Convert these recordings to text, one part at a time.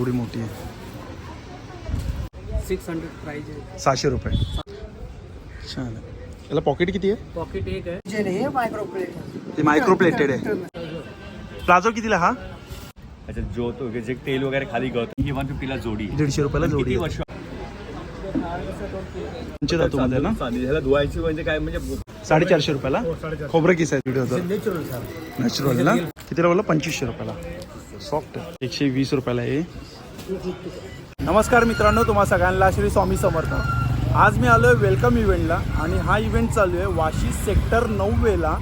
एवढी मोठी आहे. सिक्स हंड्रेड प्राइस आहे. सहाशे रुपये. छान याला पॉकेट किती आहे? पॉकेट एक आहे. मायक्रो प्लेट ते मायक्रो प्लेटेड आहे. प्लाझो कितीला हा? अच्छा जो तो जे तेल वगैरे खाली गळतं ही वन फिफ्टीला जोडी दीडशे रुपयाला जोडी. वर्ष ह्याला धुवायची म्हणजे काय म्हणजे साडेचारशे रुपयाला? खोबरं किस आहे? नेचरल सर नॅचरल ना? कितीला बोलला? पंचवीसशे रुपयाला. सॉफ्ट एकशे वीस रुपयाला आहे. नमस्कार मित्रांनो तुम्हा सगळ्यांना श्री स्वामी समर्थ. आज मी आलो आहे वेलकम इव्हेंटला आणि हा इव्हेंट चालू आहे वाशी सेक्टर नऊवेला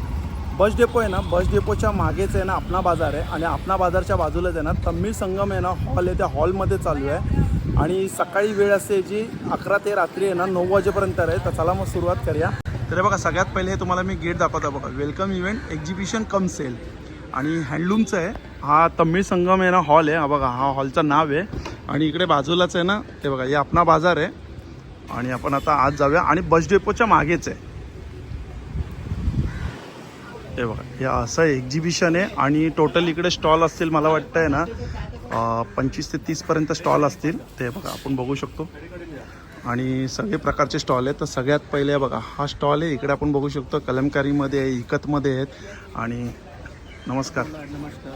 बस डेपो आहे ना बस डेपोच्या मागेच आहे ना आपणा बाजार आहे आणि आपणा बाजारच्या बाजूलाच आहे ना तमिळ संगम आहे ना हॉल आहे त्या हॉलमध्ये चालू आहे. आणि सकाळी वेळ असते जी अकरा ते रात्री आहे ना नऊ वाजेपर्यंत आहे. तर चला मग सुरुवात करूया. तर बघा सगळ्यात पहिले हे तुम्हाला मी गेट दाखवतो बघा. Welcome event exhibition cum sale आणि हँडलूमचं आहे. हा तमिळ संगम आहे ना हॉल आहे. हा बघा हा हॉलचं नाव आहे. आणि इकडे बाजूलाच आहे ना ते बघा हे आपणा बाजार आहे. आणि आपण आता आज जाऊया. आणि बस डेपोच्या मागेच आहे. हे बघा हे असं एक्झिबिशन आहे. आणि टोटल इकडे स्टॉल असतील मला वाटतं आहे ना पंचवीस ते तीसपर्यंत स्टॉल असतील. ते बघा आपण बघू शकतो. आणि सगळे प्रकारचे स्टॉल आहेत. तर सगळ्यात पहिले बघा हा स्टॉल आहे. इकडे आपण बघू शकतो कलमकारीमध्ये आहे इकतमध्ये आहेत. आणि नमस्कार. नमस्कार.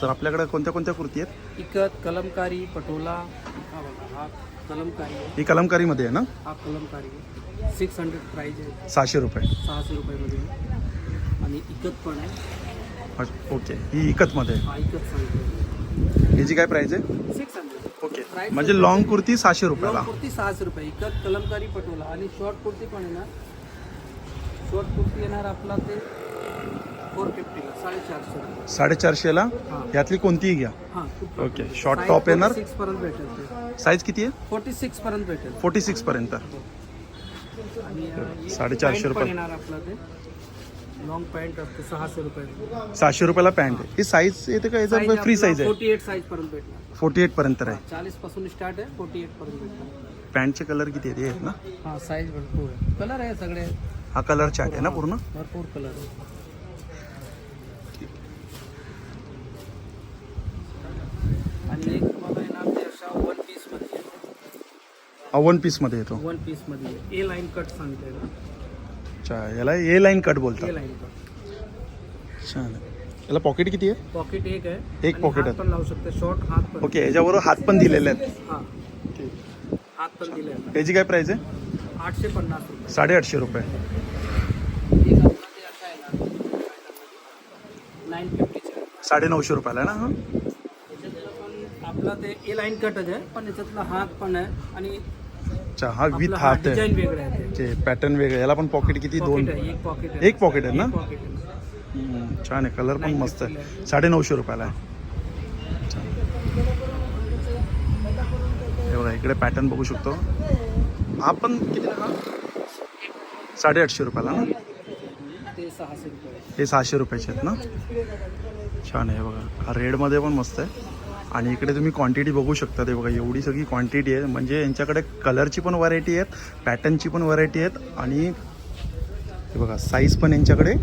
तर आपल्याकडे कोणत्या कोणत्या कृती आहेत? इकत कलमकारी पटोला. हा बघा हा कलमकारी आहे. ही कलमकारीमध्ये आहे ना? हा कलमकारी आहे. सिक्स हंड्रेड प्राइस आहे. सहाशे रुपये. सहाशे रुपयामध्ये आहे. आणि इकत पण आहे. अच्छा, ओके. ही इकतमध्ये हा इकत सांगतो आहे. याची काय प्राईस आहे? Six hundred okay. म्हणजे लॉंग कुर्ती सहाशे रुपयाला. लॉंग कुर्ती सहाशे रुपये. इकत कलमकारी पटोला. आणि शॉर्ट कुर्ती पण आहे ना. शॉर्ट कुर्ती येणार आपला ते फोर फिफ्टीला साडेचारशे साडेचारशेला हां. यातली कोणतीही घ्या. हां ओके शॉर्ट टॉप येणार? सिक्स पर्यंत भेटेल साईज किती आहे? फोर्टी सिक्स पर्यंत. भेटेल फोर्टी सिक्स पर्यंत एक साडेचारशे रुपये. येणार आपला ते. लॉंग पॅन्ट असते सहाशे रुपये. सहाशे रुपयाला पॅन्ट आहे. ही साईज येते का? याचा फ्री साईज आहे. फोर्टी एट साईज पर्यंत भेटणार. फोर्टी एट पर्यंत आहे चाळीसपासून स्टार्ट आहे फोर्टी एट पर्यंत भेटणार. पॅन्टचे कलर किती आहेत? हे ना? हा साईज भरपूर आहे. कलर आहे सगळे. हा कलर चार्ट आहे ना पूर्ण? भरपूर कलर आहे आणि एक बघा येणार ते अशा वन पीसमध्ये वन पीसमध्ये येतो. वन पीसमध्ये. ए लाईन कट सांगते ना. अच्छा याला ए लाईन कट ए बोलतात लाईन कट छान. आहे याला पॉकेट किती आहे? पॉकेट एक आहे. एक आणि pocket हात आहे. पण लावू शकते. शॉर्ट हात पण. ओके याच्याबरोबर हात पण दिलेले आहेत. हा. हात पण दिले याची काय प्राईस आहे? आठशे पन्नास रुपये. साडेआठशे रुपये. एक आपला ते असं आहे ना नाईन फिफ्टीचे साडेनऊशे रुपयाला आहे ना हा? आपला ते ए लाईन कटच आहे पण याच्यातला हात पण आहे आणि अच्छा हा विथ आपला हात आहे. वेगळं आहे ते. पॅटर्न वेगळे याला पण पॉकेट किती? दोन? Pocket आहे, एक पॉकेट आहे. एक pocket आहे ना? एक pocket आहे. हम्म, छान आहे. कलर पण मस्त आहे. साडेनऊशे रुपयाला आहे. छान. हे बघा इकडे पॅटर्न बघू शकतो. हा पण किती हा? साडेआठशे रुपयाला ना? ते सहाशे रुपये. हे सहाशे रुपयाचे आहेत ना? छान आहे बघा. हा रेडमध्ये पण मस्त आहे. आणि इकडे तुम्ही क्वांटिटी बघू शकता. ते बघा एवढी सगळी क्वांटिटी आहे. म्हणजे यांच्याकडे कलरची पण व्हरायटी आहेत पॅटर्नची पण व्हरायटी आहेत आणि हे बघा साईज पण यांच्याकडे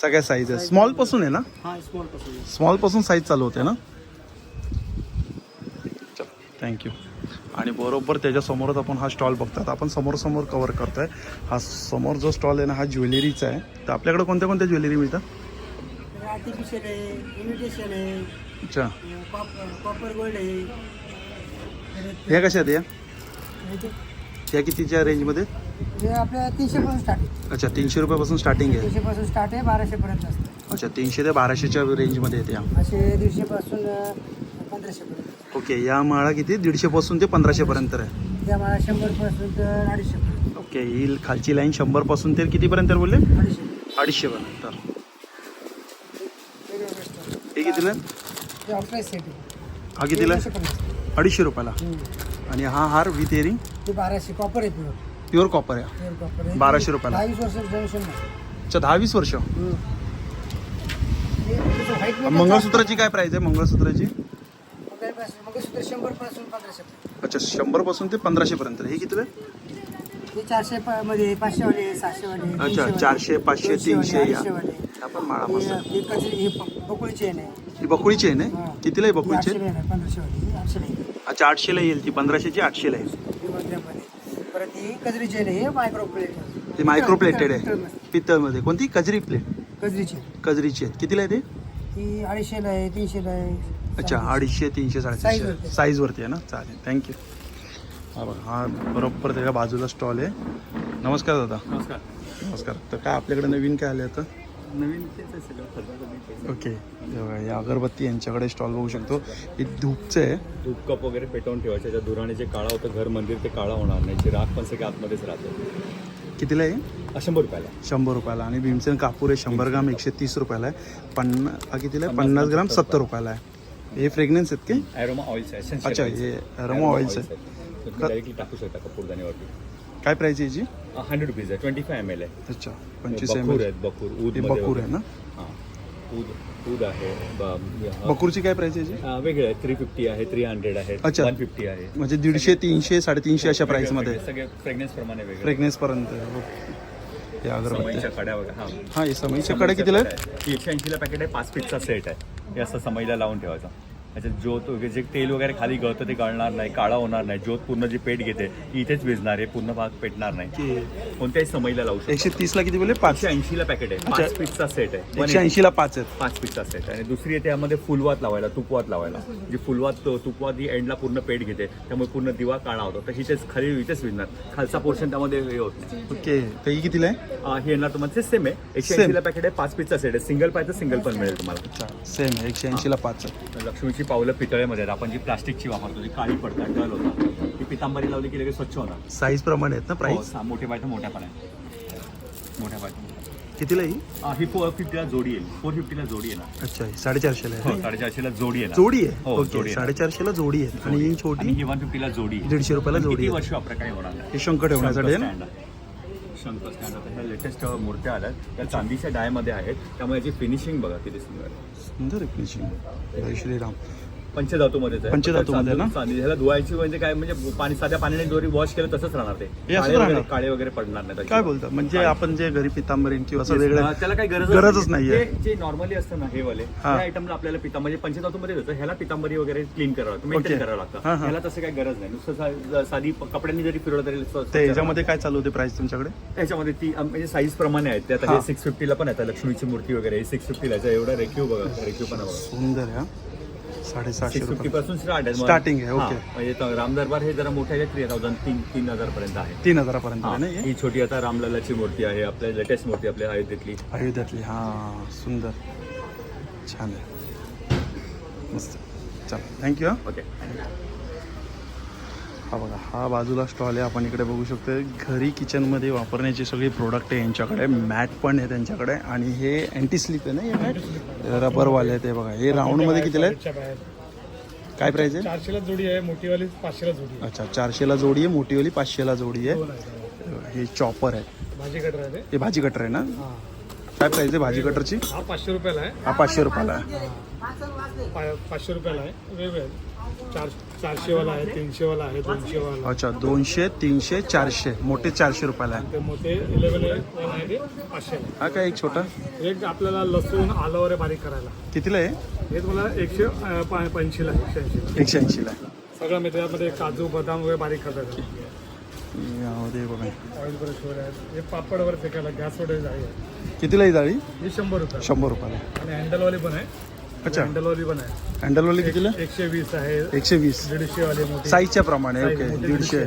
सगळ्या साईज आहे स्मॉलपासून आहे ना? हा स्मॉलपासून. आहे. स्मॉलपासून साईज चालू होते ना? चल. थँक्यू आणि बरोबर त्याच्यासमोरच आपण हा स्टॉल बघतात. आपण समोर समोर कवर करतोय. हा समोर जो स्टॉल आहे ना हा ज्वेलरीचा आहे. तर आपल्याकडे कोणत्या कोणत्या ज्वेलरी मिळतात? अच्छा. कॉपर गोल्ड आहे. ह्या कशा आहेत या? ह्या कितीच्या रेंजमध्ये हे आपल्या तीनशे पासून स्टार्ट अच्छा तीनशे रुपयापासून स्टार्टिंग आहे. तीनशे पासून स्टार्ट आहे बाराशे पर्यंत असतं. अच्छा तीनशे ते बाराशेच्या रेंजमध्ये येते या. असे दीडशे पासून पंधराशे पर्यंत. ओके या माळा किती? दीडशेपासून ते पंधराशेपर्यंत आहे. त्या मला शंभरपासून तर अडीचशे पर्यंत. ओके ही खालची लाईन शंभरपासून ते कितीपर्यंत बोलले? अडीचशे. अडीचशेपर्यंत वेगवेगळे असतात हे कितीला आहे? सेट हा कितीला? आहे? तीनशे पन्नास. अडीचशे रुपयाला. आणि हा हार विथ इयरिंग ते बाराशे कॉपर आहे प्युअर प्युअर कॉपर आहे. प्युअर कॉपर आहे. बाराशे रुपयाला. बावीस वर्षाचं जनरेशन नाही अच्छा दहा वीस वर्ष मंगळसूत्राची काय प्राइस आहे? मंगळसूत्राची? मंगळपासून- मंगळसूत्र शंभरपासून पंधराशे पर्यंत. अच्छा शंभरपासून ते पंधराशे पर्यंत. हे आहे? हे चारशे प- मध्ये पाचशे वाले सहाशे वाले अच्छा चारशे पाचशे तीनशे या. आपण माळा मस्त. बकुळी चेन आहे. ही बकुळी चेन आहे? हा. कितीला आहे बकुळी आठशेला चेन येणार पंधराशे वाली. आठशेला येईल अच्छा आठशेला येईल ती पंधराशेची आठशेला येईल. ही मध्यममध्ये. परत ही मायक्रो प्लेट ती मायक्रो प्लेटेड आहे. पित्तळमध्ये कोणती? कजरी प्लेट कजरी चेन कजरीची आहे कितीला आहे ते? अडीचशेला आहे तीनशेला आहे. अच्छा अडीचशे तीनशे साडेतीनशे. वरती. साईजवरती आहे ना? चालेल. थँक्यू हा बघा हा बरोबर त्याच्या बाजूला स्टॉल आहे. नमस्कार दादा. नमस्कार. नमस्कार. तर काय आपल्याकडे नवीन काय आले आता? ओके. या अगरबत्ती यांच्याकडे स्टॉल बघू शकतो. हे धूपचं आहे. धूप कप वगैरे पेटवून ठेवायचे. त्या धुराने जे काळा होतं घर मंदिर ते काळा होणार नाही. जे राख पण सगळे आतमध्येच राहते. कितीला आहे? शंभर रुपयाला. शंभर रुपयाला. आणि भीमसेन कापूर आहे शंभर ग्राम एकशे तीस रुपयाला आहे. पन्ना हा कितीला आहे? पन्नास ग्राम सत्तर रुपयाला आहे. हे फ्रेग्रन्स आहेत की? ॲरोमा ऑइल्स आहे. अच्छा. हे oils. oils आहे. डायरेक्टली टाकू शकता कपूरदानीवरती काय प्राईस आहे याची? हंड्रेड रुपीज आहे. ट्वेंटी फाय एम एल आहे. अच्छा पंचवीस एम बकूर आहेत बकूर. ऊदमध्ये बकूर आहे ना? हां. ऊद ऊद आहे. ब-. बकूरची काय प्राईस आहे याची? हा, वेगळे आहे. थ्री फिफ्टी आहे थ्री हंड्रेड आहे अच्छा. वन फिफ्टी आहे. म्हणजे दीडशे तीनशे साडेतीनशे अशा प्राईसमध्ये वेगळे- सगळे प्रमाणे वेगळे. पर्यंत. हे अगरबत्ती समईच्या कड्या वगैरे हां. हा हे समईच्या कडे कितीला आहे एकशे ऐंशीला पॅकेट आहे पाच पीसचा सेट आहे. हे असं समईला लावून ठेवायचं. त्याच्यात ज्योत वगैरे जे तेल वगैरे खाली गळतं ते गळणार नाही काळा होणार नाही ज्योत पूर्ण जी पेट घेते ती इथेच विजणार आहे पूर्ण भाग पेटणार नाही. कोणत्याही समईला लावू शकतो. एकशे तीसला किती बोलले? पाच. एकशे ऐंशीला पॅकेट आहे. पाच पीसचा सेट आहे. एकशे ऐंशीला पाच आहेत. पाच पीसचा सेट आहे. आणि दुसरी आहे त्यामध्ये फुलवात लावायला तुपवात लावायला. जी फुलवात तुपवात ही एंडला पूर्ण पेट घेते. त्यामुळे पूर्ण दिवा काळा होतो. तर हिथेच खाली इथेच विजणार खालचा पोर्शन त्यामध्ये हे होत नाही. ओके. तर ही कितीला आहे? हे येणार तुम्हाला सेम आहे. एकशे. ऐंशीला पॅकेट आहे पाच पीसचा सेट आहे. सिंगल पाहिजे सिंगल पण मिळेल तुम्हाला. सेम एकशे ऐंशीला पाच आहे. लक्ष्मीची पावलं पितळेमध्ये आहेत. आपण जी प्लास्टिकची वापरतो जी काळी पडतात डल होतात ती पितांबरी लावली की लगेच स्वच्छ होणार साईज प्रमाणे आहेत ना हो, प्राईस सा- मोठे पाहिजे मोठ्या पण आहे मोठ्या पाहिजे कितीला ही? हा, ही फोर फिफ्टीला जोडी येईल. फोर फिफ्टीला जोडी येणार. अच्छा ही साडेचारशेला आहे. हो साडेचारशेला जोडी येणार. जोडी आहे? हो, ओके जोडी आहे. साडेचारशेला जोडी आहे. आणि ही आणि छोटी ही वन फिफ्टीला जोडी. दीडशे रुपयाला जोडी आहे. वर्ष वापरा काही होणार नाही हे शंख ठेवण्यासाठी आहे. ना स्टँड आता ह्या लेटेस्ट मूर्त्या आल्यात. त्या चांदीच्या डायमध्ये आहेत. त्यामुळे याची फिनिशिंग बघा किती सुंदर आहे. सुंदर आहे फिनिशिंग जय श्रीराम पंचधातूमध्येच आहे पंचधातूमध्ये ना? चांदी ह्याला धुवायची म्हणजे काय म्हणजे पाणी साध्या पाण्याने दोरी वॉश केलं तसंच राहणार ते हे असंच काळे वगैरे- राहणार? काळे वगैरे पडणार नाही काय त्याच्यावर. बोलता म्हणजे आपण जे घरी पितांबरीन किंवा असं वेगळं हा, त्याला काही गरज गरजच नाहीये. जे नॉर्मली असतं ना हे वाले हा. त्या आयटमला आपल्याला पिता म्हणजे पंचधातूमध्ये होतं ह्याला पितांबरी वगैरे क्लीन करावं लागतं मेंटेन Okay. करावं हा, लागतं हा. ह्याला तसं काही गरज नाही नुसतं सा- साधी प- कपड्यांनी जरी फिरवलं तरी स- ते ह्याच्यामध्ये काय चालू होते प्राइस तुमच्याकडे त्याच्यामध्ये ती अं, म्हणजे साईज प्रमाणे आहेत ते आता हा. हे सिक्स फिफ्टीला पण येतात लक्ष्मीची मूर्ती वगैरे सिक्स फिफ्टीला एवढा रेक्यू बघा रेक्यू पण बघा सुंदर आहे हा साडेसातशे सिक्स फिफ्टी रुपये पासून स्टार्ट आहे Starting आहे, okay. म्हणजे त- राम दरबार हे जरा मोठे आहे थ्री थाउजंड तीन तीन हजार पर्यंत आहे. तीन हजारापर्यंत हा, आहे ना हे? ही छोटी आता रामललाची मूर्ती आहे आपल्या लेटेस्ट मूर्ती आपल्या अयोध्येतली. अयोध्यातली हा सुंदर. छान आहे. मस्त. चला थँक्यू हा. ओके हा बघा हा बाजूला स्टॉल आहे. आपण इकडे बघू शकतो घरी किचनमध्ये वापरण्याचे सगळे प्रोडक्ट आहे यांच्याकडे. मॅट पण आहे त्यांच्याकडे. आणि हे अँटी स्लिप आहे ना हे मॅट रबरवाले आहे ते बघा. हे राऊंडमध्ये कितीला आहे काय प्राईस आहे? चारशेला जोडी आहे मोठीवाली पाचशेला जोडी आहे. अच्छा चारशेला जोडी आहे मोठीवाली पाचशेला जोडी आहे. हे चॉपर आहे भाजी कटर आहे ते. हे भाजी कटर आहे ना? काय प्राईस आहे भाजी कटरची हा पाचशे रुपयाला आहे. हा पाचशे रुपयाला आहे. पाचशे रुपयाला आहे. वेगळे आहेत. चार चारशेवाला आहे तीनशेवाला आहे दोनशेवाला. अच्छा दोनशे तीनशे चारशे. मोठे चारशे रुपयाला आहे. ते मोठे इलेवन आहे हा काय एक छोटा. एक आपल्याला लसूण आलं वगैरे बारीक करायला. कितीला आहे? हे तुम्हाला एकशे अं, पा- पंचवीला आहे, एकशे ऐंशीला. एकशे ऐंशीला आहे. सगळं मिळतं काजू बदाम वगैरे बारीक करतात. यामध्ये बघा. ऑइल ब्रश वगैरे आहेत. हे पापड वगैरे फेकायला गॅस वगैरे जाळी आहे कितीला जाळी? ही शंभर रुपये शंभर रुपयाला. आणि हँडलवाली पण आहे. अच्छा. हँडलवाली पण आहे. हँडलवाली कितीला? एकशे वीस आहे. एकशे वीस दीडशे वाली मोठी. साईजच्या प्रमाणे Size ओके. मोठी दीडशे.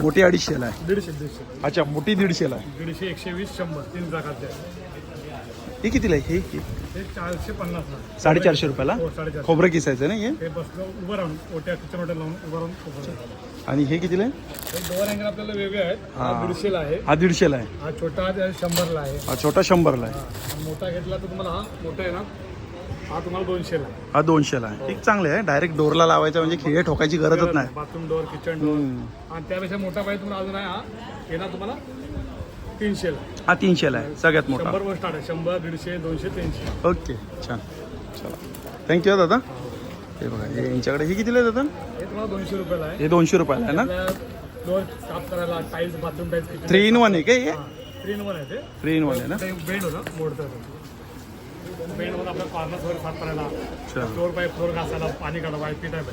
मोठी अडीचशेला आहे. दीडशे दीडशे. अच्छा मोठी दीडशेला आहे. दीडशे एकशे वीस शंभर तीन प्रकारचे आहे. हे कितीला आहे? हे हे हे चारशे पन्नास. साडेचारशे रुपयाला? हो साडेचारशे. खोबरं किसायचं ना हे? हे बसलं उभं राहून ओट्या किचन हॉटेल लावून उभं राहून उभं राहून. आणि हे कितीला आहे? हे दोन अँगल आपल्याला वेगळे आहेत. हा हा. दीडशेला आहे. हा दीडशेला आहे. हा छोटा आहे शंभरला आहे. हा छोटा शंभरला आहे. हा. मोठा घेतला तर तुम्हाला हा मोठा आहे ना? हा तुम्हाला दोनशेला आहे हा दोनशेला आहे एक चांगलं आहे. डायरेक्ट डोरला लावायचा म्हणजे खिळे ठोकायची गरजच नाही. बाथरूम डोअर किचन डोअर आणि त्यापेक्षा मोठा पाहिजे तुम्हाला अजून आहे हा. येणार तुम्हाला तीनशेला हा तीनशेला आहे. सगळ्यात मोठा. शंभर वर स्टार्ट आहे. शंभर दीडशे दोनशे तीनशे. ओके छान. चला. थँक्यू दादा. हे. बघा हे यांच्याकडे हे कितीला आहे दादा? हे तुम्हाला दोनशे रुपयाला आहे. हे दोनशे रुपयाला आहे ना? डोअर साफ करायला tiles bathroom tiles kitchen three in one आहे का हे? थ्री इन वन आहे ते. थ्री इन वन आहे ना? बेड होतं मोडतं बेडमध्ये आपल्या कॉर्नर्स वगैरे साफ करायला फ्लोर पाईप फ्लोर घासायला पाणी काढा वाईट पीठ आहे.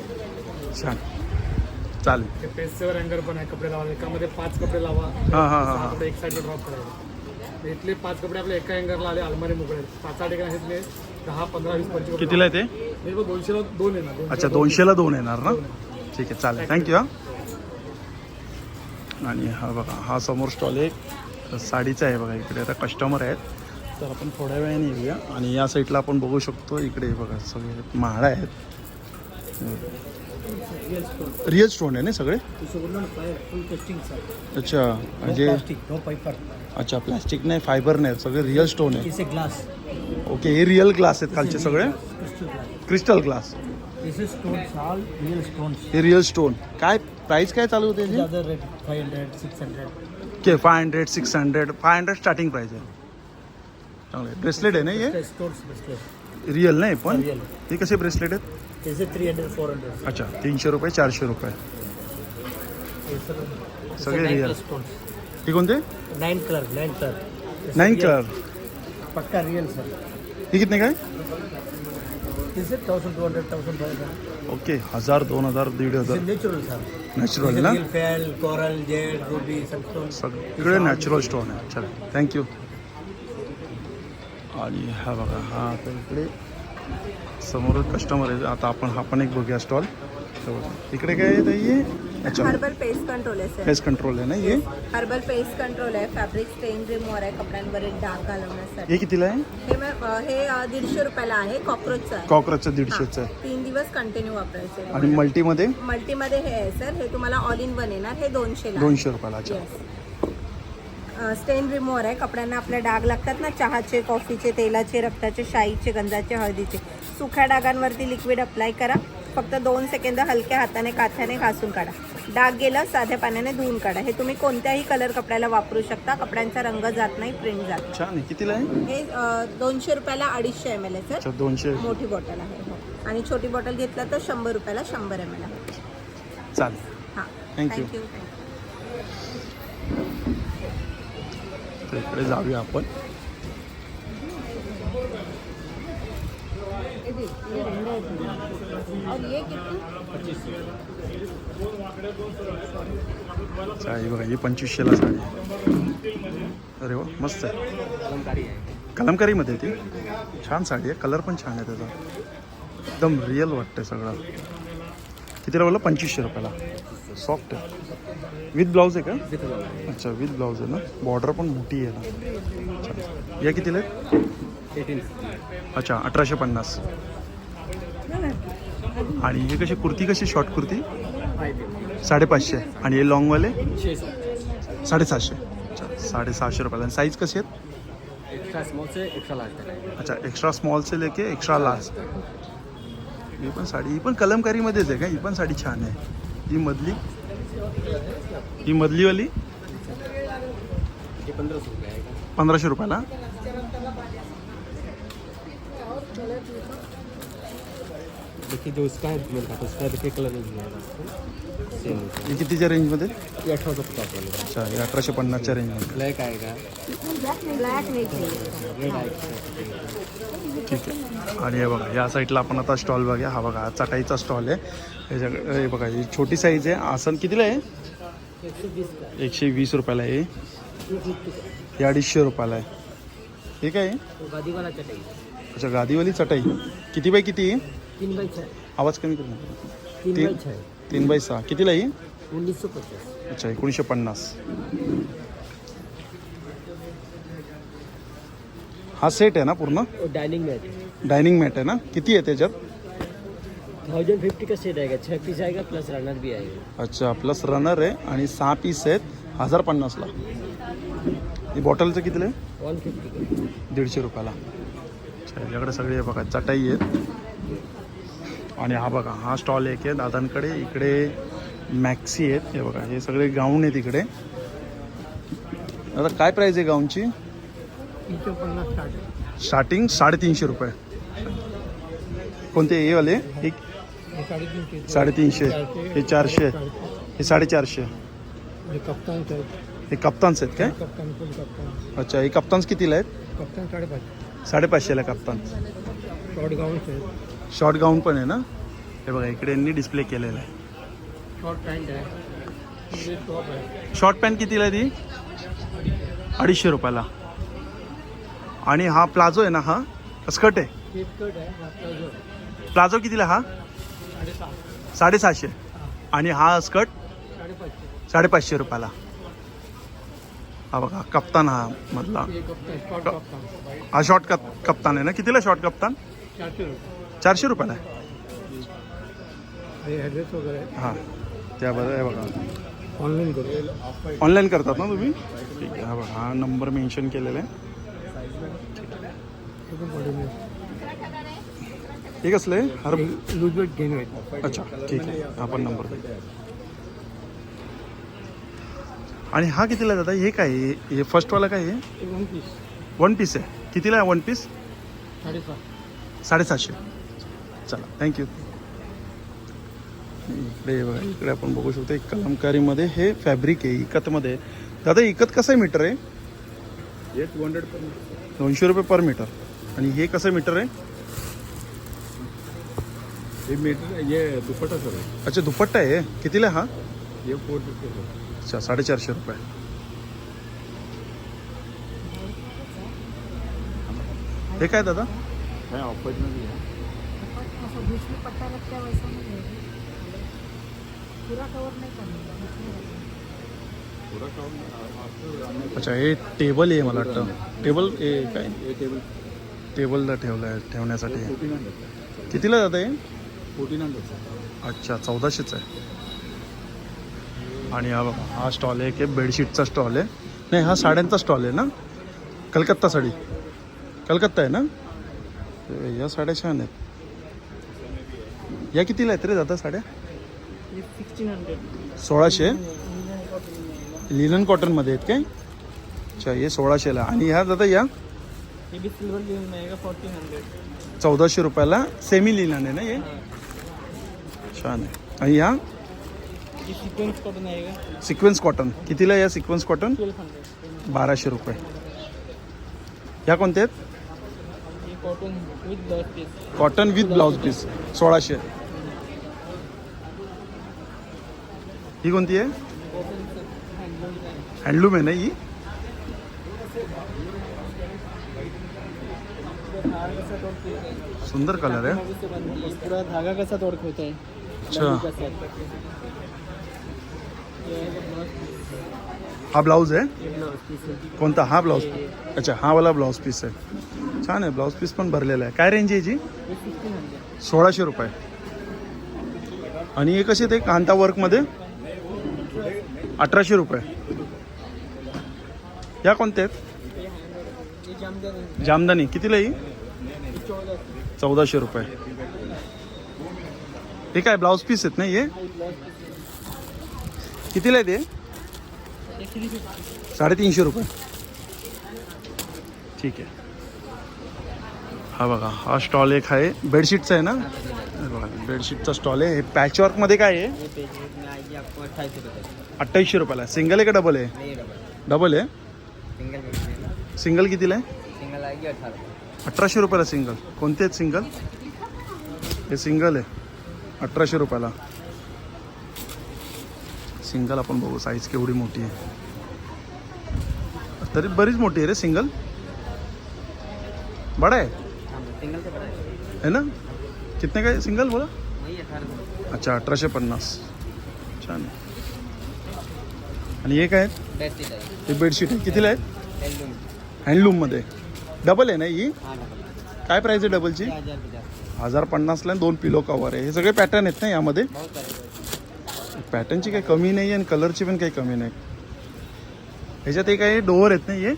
छान. चालेल. पेस्टवर अँगर पण आहे कपडे लावा. एकामध्ये पाच कपडे लावा. हां हां हां हां. एक साईडला ड्रॉप करायला. इथले पाच कपडे आपल्या एका अँगरला आले अलमारी मोकळे. पाच आठ आहेत इथले दहा पंधरा वीस पंचवीस कितीला आहे ते? दोनशेला दोन येणार अच्छा दोन. दोनशेला दोन येणार ना? ठीक आहे चालेल. थँक्यू हा. आणि हा बघा हा समोर स्टॉल एक साडीचा आहे बघा इकडे. आता कस्टमर आहेत. तर आपण थोड्या वेळाने येऊया. आणि या साईडला आपण बघू शकतो इकडे बघा सगळे माळा आहेत. रिअल स्टोन आहे ना सगळे? अच्छा म्हणजे अच्छा प्लॅस्टिक नाही फायबर नाही सगळे रिअल स्टोन आहे. ग्लास ओके हे रिअल ग्लास आहेत खालचे सगळे. क्रिस्टल ग्लास हे रिअल स्टोन काय प्राइस काय चालू होते five hundred six hundred five hundred starting price आहे. चांगले ब्रेसलेट आहे ना हे? स्टोन्स ब्रेसलेट रिअल नाही पण? Real. हे कसे ब्रेसलेट आहेत? जैसे थ्री हंड्रेड फोर हंड्रेड अच्छा तीनशे रुपये चारशे रुपये. सगळे स्टोन्स हे कोणते? Nine colour nine colour nine colour पक्का रियल सर हे कितने काय two hundred thousand hundred okay हज़ार दोन हज़ार दीड हज़ार. नेचुरल सर नॅचरल ना? रियल फेल कोरल जेड रूबी सब सगळे नॅचरल स्टोन आहे. चला थँक्यू आणि हा बघा हा आता इकडे समोर कस्टमर आहे. आता आपण हा पण एक बघूया स्टॉल इकडे काय आहे ताई? अच्छा. हर्बल पेस्ट कंट्रोल आहे फेस कंट्रोल आहे ना हे? हर्बल पेस्ट कंट्रोल आहे फॅब्रिक स्टेन रिमूव्हर आहे कपड्यांवरील डाग घालवण्यासाठी. हे कितीला आहे? हे हे दीडशे रुपयाला आहे कॉक्रोचचं आहे. कॉकरोचचं दीडशेचं आहे. तीन दिवस कंटिन्यू वापरायचे आणि मल्टीमध्ये मल्टीमध्ये हे आहे सर हे तुम्हाला ऑल इन वन येणार हे दोनशेला आहे. दोनशे रुपयाला अच्छा. स्टेन रिमूव्हर आहे. कपड्यांना आपल्या डाग लागतात ना चहाचे कॉफीचे तेलाचे रक्ताचे शाईचे गंधाचे हळदीचे. सुख्या डागांवरती लिक्विड अप्लाय करा. फक्त दोन सेकंद हलक्या हाताने काथ्याने घासून काढा. डाग गेला साध्या पाण्याने धुवून काढा. हे तुम्ही कोणत्याही कलर कपड्याला वापरू शकता. कपड्यांचा रंग जात नाही प्रिंट जात नाही. छान आहे. कितीला आहे? हे दोनशे रुपयाला अडीचशे एम एल आहे सर अच्छा दोनशे. मोठी बॉटल आहे हो. आणि छोटी बॉटल घेतला तर शंभर रुपयाला शंभर एम एल आहे. चालेल. हां. Thank you. थँक्यू तर इकडे जाऊया आपण. साडी ही बघा ही पंचवीसशेला साडी. आहे. अरे वा मस्त आहे. कलमकारीमध्ये ती. छान साडी आहे कलर पण छान आहे त्याचा. एकदम रिअल वाटतं सगळं. कितीला बोला पंचवीसशे रुपयाला. सॉफ्ट आहे. विथ ब्लाऊज आहे का? अच्छा विथ ब्लाऊज आहे ना? बॉर्डर पण मोठी आहे ना. अच्छा. या कितीला आहेत? अच्छा अठराशे पन्नास. आणि हे कशी कुर्ती कशी? शॉर्ट कुर्ती? साडेपाचशे. आणि हे लॉंगवाले साडेसातशे अच्छा साडेसहाशे रुपयाला. आणि साईज कशी आहेत? अच्छा एक्स्ट्रा स्मॉल से लेके एक्स्ट्रा लार्ज ही पण साडी ही पण कलमकारीमध्येच आहे का? ही पण साडी छान आहे. ही मधली? ही मधलीवाली पंधराशे पंधराशे रुपयाला. देखिए जो इसका है मेरे का तो उसका देखिए कलर नहीं है सेम ही। कितीच्या रेंजमध्ये ये अठारह सौ पचास वाला। अच्छा हे अठराशे पन्नासच्या रेंजमध्ये ब्लैक आएगा। ब्लॅक नाही चाहिए। रेड आएगा। ठीक आहे आणि हे बघा या साईडला आपण आता स्टॉल बघूया. हा बघा हा चटाईचा स्टॉल आहे. ह्याच्याकडे हे बघा ही छोटी साईज आहे. आसन कितीला आहे? एकशे वीस रुपयाला आहे. हे अडीचशे रुपयाला आहे. हे काय आहे? गादी वाला चटाई अच्छा गादीवाली चटाई. किती बाय किती आहे? तीन बाई छः. आवाज कमी कर ना. तीन छः. तीन बाय सहा. कितीला आहे उन्नीस सौ पचास अच्छा एकोणीसशे पन्नास. हा सेट आहे ना पूर्ण? और डाइनिंग मेट डायनिंग मॅट आहे ना? किती आहे त्याच्यात? थाउजेंड फिफ्टी का सेट आएगा छः पीस आएगा प्लस रनर भी आएगा अच्छा प्लस रनर आहे आणि सहा पीस आहेत. हजार पन्नासला ही बॉटलचं कितीला आहे? वन फिफ्टी का दीडशे रुपयाला. अच्छा याच्याकडे सगळे हे बघा चटाई आहेत. आणि हा बघा हा स्टॉल एक आहे. दादांकडे इकडे मॅक्सी आहेत. हे बघा हे सगळे गाऊन आहेत इकडे. आता काय प्राईज आहे गाऊनची? स्टार्टिंग साडेतीनशे रुपये. कोणते हे वाले? एक साडेतीनशे. हे चारशे. हे साडेचारशे. हे हे कप्तान्स आहेत काय? अच्छा हे कप्तान्स कितीला आहेत? साडेपाचशेला कप्तान. शॉर्ट गाऊन्स आहेत. शॉर्ट गाऊन पण आहे ना? हे बघा इकडे यांनी डिस्प्ले केलेला आहे. शॉर्ट पॅन्ट आहे. शॉर्ट पॅन्ट कितीला ती? अडीचशे रुपयाला. आणि हा प्लाझो आहे ना हा? स्कर्ट आहे. प्लाझो. कितीला हा? साडेसहा साडेसहाशे. आणि हा स्कर्ट? साडेपाचशे. रुपयाला. हा बघा कप्तान हा मधला. हा शॉर्ट कप कप्तान आहे ना? कितीला शॉर्ट कप्तान? चारशे रुपये चारशे रुपयाला हे. हां त्याबद्दल आहे बघा. ऑनलाईन करू. ऑनलाईन करतात ना तुम्ही? ठीक आहे. हा बघा हा नंबर मेन्शन केलेला आहे. हे कसलं आहे? हर लूज वेट गेन आहेत अच्छा ठीक आहे. हा पण नंबर आणि हा कितीला दादा हे काय? हे फर्स्टवाला काय आहे? वन पीस वन पीस आहे. कितीला आहे वन पीस साडेसहा साडेसातशे. चला. थँक्यू इकडे बघा इकडे आपण बघू शकतो एक कलमकारीमध्ये हे फॅब्रिक आहे इकतमध्ये. दादा इकत कसं आहे मीटर आहे? टू हंड्रेड दोनशे रुपये पर मीटर आणि हे कसं मीटर आहे? हे मीटर हे दुपट्टा सर अच्छा दुपट्टा आहे कितीला हा? हे फोर फिफ्टी अच्छा साडेचारशे रुपये. हे काय दादा? काय ऑफरमध्ये आहे अच्छा हे टेबल आहे मला वाटतं. टेबल हे काय? टेबल टेबलला ठेवलं आहे ठेवण्यासाठी. कितीला दादा आहे? फोर्टीन हंड्रेड अच्छा चौदाशेच आहे. आणि हा हा स्टॉल आहे की बेडशीटचा स्टॉल आहे. नाही हा साड्यांचा स्टॉल आहे ना? कलकत्ता साडी. कलकत्ता आहे ना? या साड्या छान आहेत. या कितीला आहेत रे दादा साड्या? सिक्स्टीन हंड्रेड सोळाशे? लिलन कॉटनमध्ये आहेत काय? अच्छा हे सोळाशेला. आणि ह्या दादा या? चौदाशे रुपयाला सेमी लिलन आहे ना हे? छान आहे. आणि ह्या? ये सीक्वेंस कॉटन आएगा सिक्वेन्स कॉटन कितीला या सिक्वेन्स कॉटन बाराशे रुपये. ह्या कोणत्या आहेत? ये cotton with blouse piece cotton with blouse piece सोळाशे. ही कोणती आहे हँडलूम आहे ना ही सुंदर कलर आहे पूरा धागा कैसा तोड़ के होता है अच्छा हा? ब्लाऊज आहे कोणता? हा ब्लाऊज अच्छा हा वाला ब्लाऊज पीस आहे छान आहे ब्लाऊज पीस पण भरलेला आहे. काय रेंज आहे याची सोळाशे रुपये. आणि हे कसे ते? कांता वर्कमध्ये अठराशे रुपये. या कोणत्या आहेत? जामदानी. कितीला ही? चौदाशे रुपये. हे काय ब्लाऊज पीस आहेत ना हे? कितीला आहे ते? साडेतीनशे रुपये. ठीक आहे. हा बघा हा स्टॉल एक आहे. बेडशीटचा आहे ना? बघा बेडशीटचा स्टॉल आहे. हे पॅचवर्कमध्ये काय आहे? रुपये अठ्ठावीसशे रुपयाला सिंगल आहे का डबल आहे? नहीं डबल डबल आहे? सिंगल सिंगल कितीला आहे? सिंगल आएगी अठारह अठराशे रुपयाला सिंगल कोणते आहेत सिंगल हे सिंगल आहे. अठराशे रुपयाला. सिंगल आपण बघू साईज केवढी मोठी आहे. तरी बरीच मोठी आहे रे सिंगल बडा आहे? सिंगल से बड़ा है है ना? कितने का सिंगल बोला? वही अठारह अच्छा अठराशे पन्नास. छान आहे. आणि हे काय? आहेत बेडशीट आहे. कितीला आहेत हँडलूममध्ये डबल आहे ना ही? काय प्राईस आहे डबलची हजार पन्नासला आणि पन्नासला दोन पिलो कवर आहे. हे सगळे पॅटर्न आहेत ना यामध्ये? पॅटर्नची काही कमी नाही आहे आणि कलरची पण काही कमी नाही. ह्याच्यात हे आहे डोअर आहेत ना हे?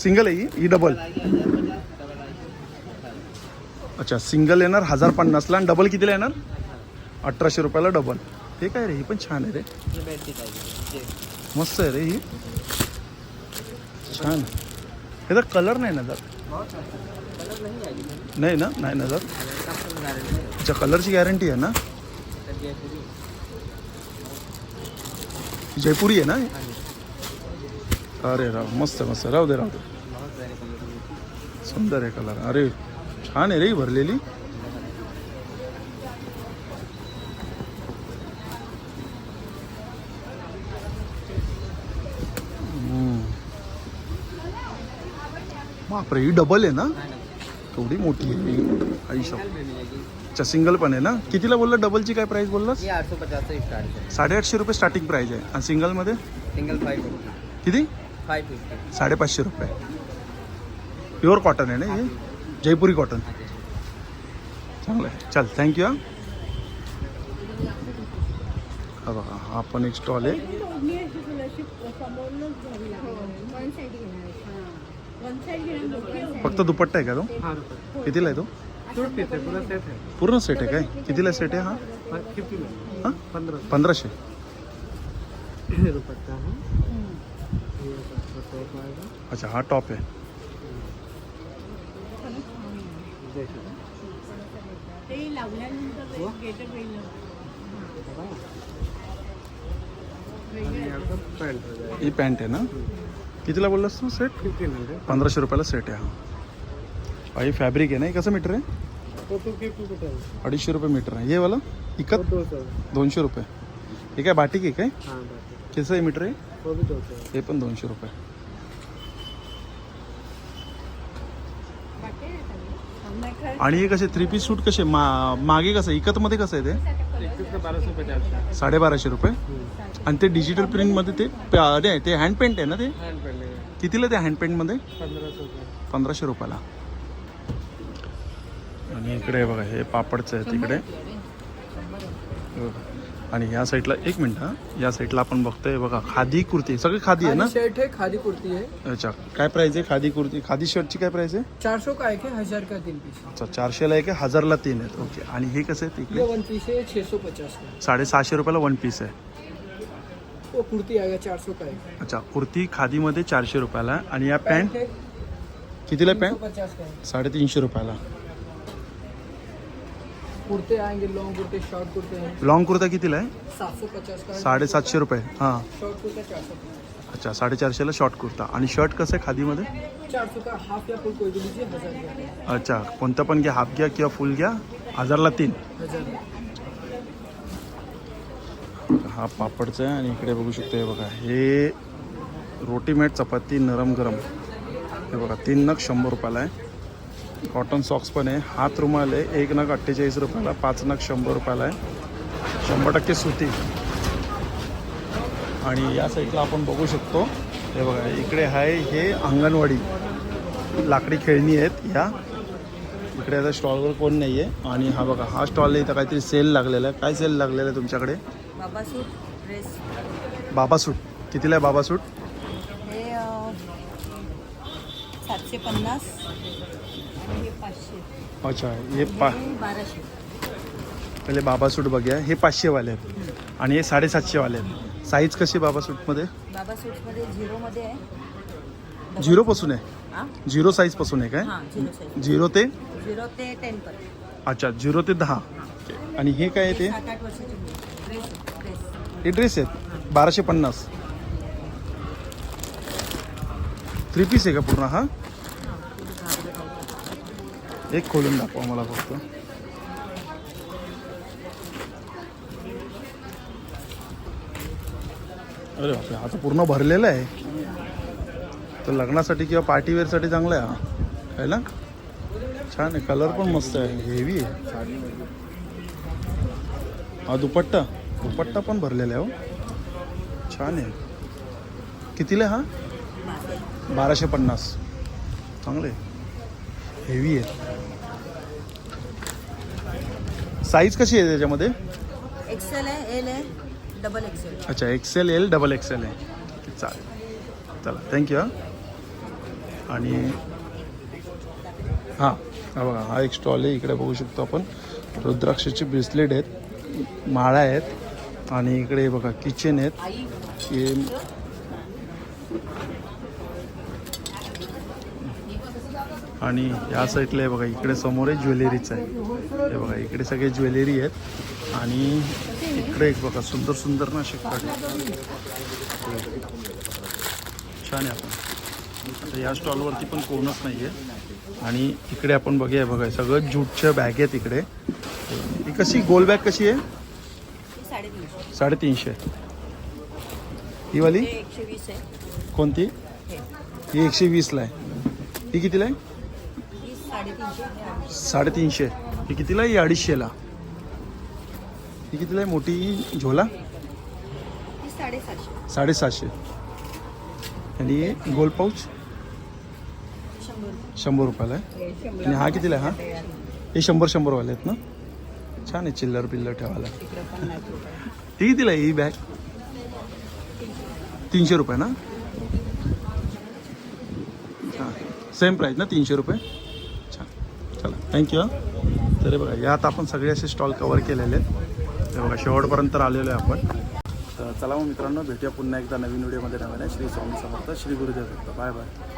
सिंगल आहे ही? ही डबल अच्छा सिंगल येणार हजार पन्नासला आणि डबल कितीला येणार? अठराशे रुपयाला डबल हे काय रे? ही पण छान आहे रे. मस्त आहे रे ही. छान. ह्याचा कलर नाही ना नाही ना? नाही ना जर अच्छा कलरची गॅरंटी आहे ना? जयपुरी आहे ना अरे राव मस्त मस्त. राहू दे राहू दे. सुंदर आहे कलर अरे छान आहे रे ही भरलेली. बापरे ही डबल आहे ना? केवढी मोठी आहे ही. आयुष्य अच्छा सिंगल पण आहे ना? कितीला बोलला? डबलची काय प्राइस बोललास? ये आठ सौ पचास से स्टार्ट है साडेआठशे रुपये स्टार्टिंग प्राइस आहे. आणि सिंगलमध्ये सिंगल फाइव फिफ्टी किती? फाइव फिफ्टी साडेपाचशे रुपये. प्युअर कॉटन आहे ना हे? जयपुरी कॉटन चांगलं आहे. चल थँक्यू हा. हा बघा हा पण एक स्टॉल आहे. फक्त दुपट्टा आहे का तो? हाँ कितीला आहे तो? सूट पीस पूरा सेट पूर्ण सेट आहे काय? कितीला सेट आहे हा? हाँ पंद्रह पंधराशे. सौ दुपट्टा है. ये सब टॉप आएगा अच्छा हा टॉप आहे. आणि पॅन्ट हो जाएगा ही पॅन्ट आहे ना? कितीला बोललास तू? सेट फिफ्टीन हंड्रेड पंधराशे रुपयाला सेट आहे हा. भाई फॅब्रिक आहे ना? हे कसं मीटर आहे? फिफ्टी अडीचशे रुपये मीटर आहे. हे वाला? इकत? दोनशे रुपये. हे काय बाटिक आहे काय? हाँ कसं आहे मीटर आहे? भी हे पण दोनशे रुपये. आणि हे कसे थ्री पीस सूट कसे? मा मागे कसं इकतमध्ये कसं आहे ते? साडेबाराशे रुपये? आणि ते डिजिटल प्रिंटमध्ये ते अरे ते हँड पेंट आहे ना ते? हैंड पेंट कितीला ते हँड पेंटमध्ये पंद्रह सौ का पंधराशे रुपयाला. आणि इकडे बघा हे पापडचं आहे तिकडे. आणि या साईडला एक मिनिट हा. या साईडला आपण बघतोय बघा खादी कुर्ती सगळी खादी आहे ना? शर्ट है खादी कुर्ती है अच्छा काय प्राइस आहे खादी कुर्ती? खादी शर्टची काय प्राइस आहे? चार सौ का एक है हजार का तीन पीस अच्छा चारशेला एक आहे हजारला तीन आहेत. ओके आणि हे कसं आहे तिकडे? वन पीस है छः सौ पचास साडेसहाशे रुपयाला वन पीस आहे. वो कुर्ती आएगा चार सौ का एक अच्छा कुर्ती खादीमध्ये चारशे रुपयाला आहे. आणि या पॅन्ट है कितीला पॅन्ट है साडेतीनशे रुपयाला. कुर्ते आएंगे लॉन्ग कुर्ते शॉर्ट कुर्ते हैं। लॉंग कुर्ता कितीला आहे? सात सौ पचास का? है साडेसातशे रुपये हां. शॉर्ट कुर्ता चार सौ अच्छा साडेचारशेला शॉर्ट कुर्ता. आणि शर्ट कसं आहे खादीमध्ये? चार सौ का? हाफ या फुल कोई भी लीजिए हजार का अच्छा कोणतं पण घ्या हाफ घ्या किंवा फुल घ्या हजारला तीन. हजार. का हा पापडचं आहे आणि इकडे बघू शकतो हे बघा हे रोटीमेट चपाती नरम गरम. हे बघा तीन नग शंभर रुपयाला आहे. कॉटन सॉक्स पण आहे. हात रुमाल आहे. एक नग अठ्ठेचाळीस रुपयाला पाच नग शंभर रुपयाला आहे. शंभर टक्के सुती. आणि या साईडला आपण बघू शकतो. हे बघा इकडे आहे हे अंगणवाडी. लाकडी खेळणी आहेत ह्या इकडे आता स्टॉलवर कोण नाही आहे आणि हा बघा हा स्टॉल इथं काहीतरी सेल लागलेला आहे. काय सेल लागलेला आहे तुमच्याकडे? बाबा सूट ड्रेस. बाबा सूट कितीला आहे बाबा सूट सातशे पन्नास. पाचशे. अच्छा हे पा बाराशे. पहिले बाबा सूट बघूया. हे पाचशेवाले आहेत. आणि हे साडेसातशेवाले आहेत. साईज कशी बाबा सूटमध्ये? बाबा झिरोमध्ये आहे. झिरोपासून आहे? झिरो साईजपासून आहे काय? झिरो ते? झिरो ते टेन पर्यंत. अच्छा झिरो ते दहा. आणि हे काय आहे ते? हे ड्रेस आहेत? बाराशे पन्नास. थ्री पीस आहे का पूर्ण हा? एक खोलून दाखवा मला फक्त. अरे बापरे हा तर पूर्ण भरलेला आहे. तर लग्नासाठी किंवा पार्टीवेअरसाठी चांगला आहे हा. आहे ना? छान आहे कलर पण मस्त आहे हेवी आहे. हा दुपट्टा दुपट्टा पण भरलेला आहे हो. छान आहे. कितीला हा? बाराशे पन्नास. चांगले हेवी आहे. साईज कशी आहे त्याच्यामध्ये? एक्सेल आहे एल आहे डबल एक्सेल अच्छा एक्सेल एल डबल एक्सेल आहे. चालेल. चला थँक्यू हां. आणि हां हा बघा हा एक स्टॉल आहे इकडे बघू शकतो आपण. रुद्राक्षाचे ब्रेसलेट आहेत माळा आहेत आणि इकडे बघा किचन आहेत. हे आणि या साईडला आहे बघा इकडे समोर आहे ज्वेलरीचं आहे. हे बघा इकडे सगळे ज्वेलरी आहेत. आणि इकडे एक बघा सुंदर सुंदर ना शिकतात छान आहे आपण. आता या स्टॉलवरती पण कोणच नाही आहे आणि इकडे आपण बघूया बघा सगळं जूटच्या बॅग आहेत इकडे. ही कशी गोल बॅग कशी आहे? साडेतीनशे. ही वाली? कोणती? ही एकशे वीसला आहे. ही कितीला आहे? साडेतीनशे. ही कितीला आहे? ही अडीचशेला. ही कितीला आहे? मोठी झोला? साडेसातशे. आणि गोल पाऊच? शंभर रुपयाला आहे. आणि हा कितीला आहे? हा? हे शंभर शंभरवाले आहेत ना? छान आहे चिल्लर पिल्लर ठेवायला. ही कितीला आहे? ही बॅग तीनशे रुपये ना? हां. सेम प्राईस ना? तीनशे रुपये? चला. थँक्यू तरी बघा यात आपण सगळे असे स्टॉल कवर केलेले आहेत. हे बघा शेवटपर्यंत आलेलो आहे आपण. तर चला मग मित्रांनो भेटूया पुन्हा एकदा नवीन व्हिडिओमध्ये नवीन आहे. Shri Swami Samarth Shri Gurudev Datta bye bye